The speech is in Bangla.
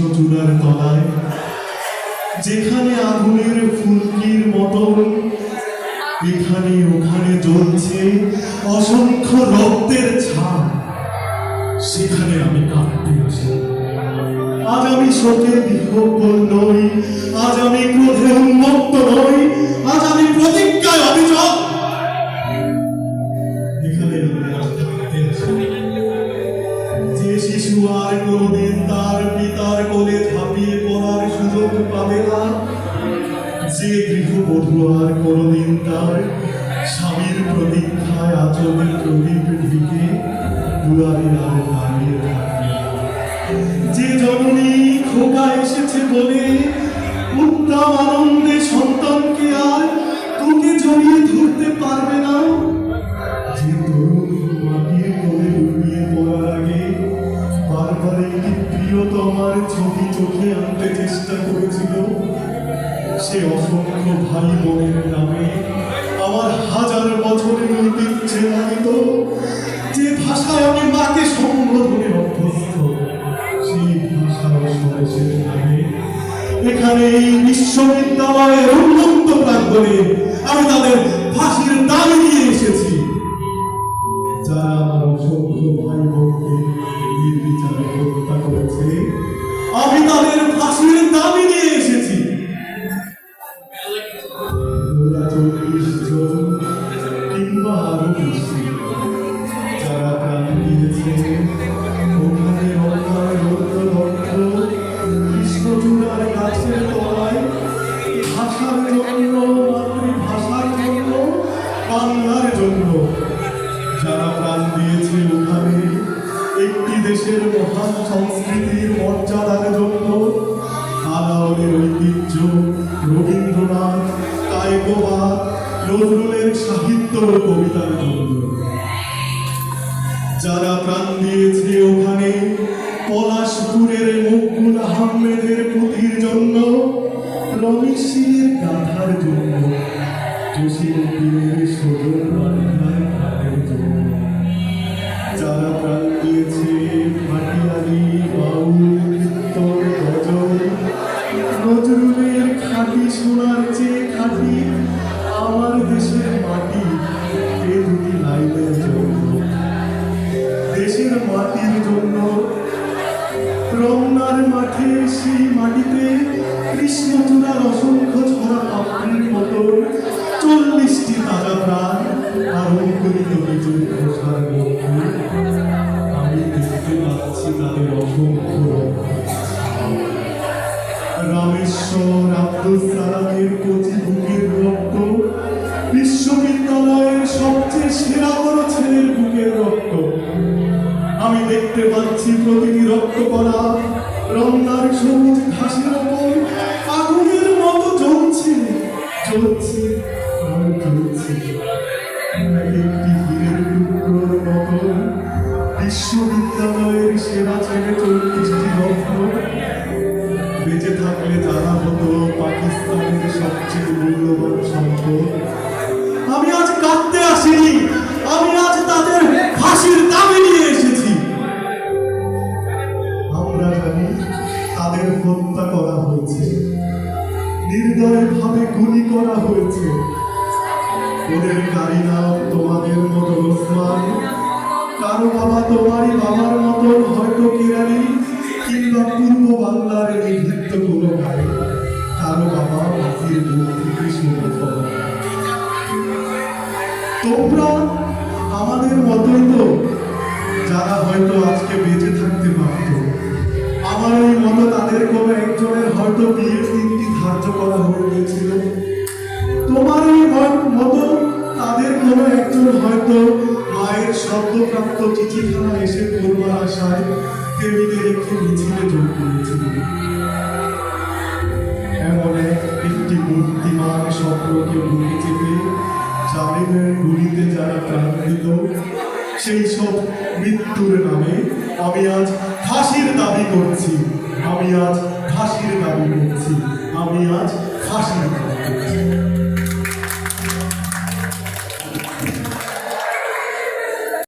কৃষ্ণচূড়ার তলায়, যেখানে আগুনের ফুলকির মতন, এখানে ওখানে জ্বলছে অসংখ্য রক্তের ছাপ। সেখানে আমি কাঁদতে আসি। আজ আমি শোকে বিক্ষোভ নই আজ আমি ক্রোধে উন্মত্ত না যে গৃহবধূ আর কোনদিন তার স্বামীর প্রতীক্ষায় আচলে প্রদীপ ঢেকে দুয়ারে আর দাঁড়িয়ে থাকবে না। যে জননী খোকা এসেছে বলে উত্তম আনন্দে সন্তানকে আর তোকে জড়িয়ে ধরতে পারবে না যে তরুণ সে অসংখ্য ভাই বোনের নামে আমার হাজার বছরের ঐতিহ্যে লালিত যে ভাষায় আমি মাকে সম্বোধনে অভ্যস্ত, সেই ভাষার সরেছেন নামে। এখানে এই বিশ্ববিদ্যালয়ের উন্মুক্ত প্রাঙ্গণে আমি কবিতার জন্য যারা প্রাণ দিয়েছে ওখানে পলাশপুরের মকবুল আহমেদের পুঁথির জন্য রমেশের bergumul Ku silpi রমনার মাঠে সেই মাটিতে কৃষ্ণচূড়ার অসংখ্য ছড়া পাপড়ির মতো চল্লিশটি তাজা প্রাণ আর আমি দেখতে পাচ্ছি তাদের অসংখ্য। রামেশ্বর, আব্দুল সালামের কচি দেখতে পাচ্ছি প্রতিটি রক্ত করা রমনার সবুজ ঘাসের ওপর আগুনের মতো জ্বলছে জ্বলছে জ্বলছে। একটি হীরের মতো বিশ্ববিদ্যালয়ের সেরা ছেলে চল্লিশটি রত্ন বেঁচে থাকলে যারা হতো পাকিস্তানের সবচেয়ে মূল্যবান সম্পদ। করা হয়েছে। ওদের গাড়ি নাম তোমাদের মতো ওসমান। কারও বাবা তোমারই বাবার মতন, হয়তো কেরানি কিংবা পূর্ব বাংলার নিভৃত্ত কোনো গাড়ি কারও বাবা মাটির মুখ থেকে তোমরা আমাদের মতোই তো, যারা হয়তো আজকে বেঁচে থাকতে পারত। আমার ওই মতো তাদের কোনো একজনের হয়তো বিয়ের দিনটি টেবিলে রেখে মিছিলে যোগ করেছিল এমন একটি মূর্তিমান স্বপ্নকে বুকে চেপে জালিমের গুলিতে যারা প্রাণ দিল সেই সব মৃত্যুর নামে আমি আজ ফাঁসির দাবি করছি। আমি আজ ফাঁসির দাবি করছি। আমি আজ ফাঁসির দাবি করছি।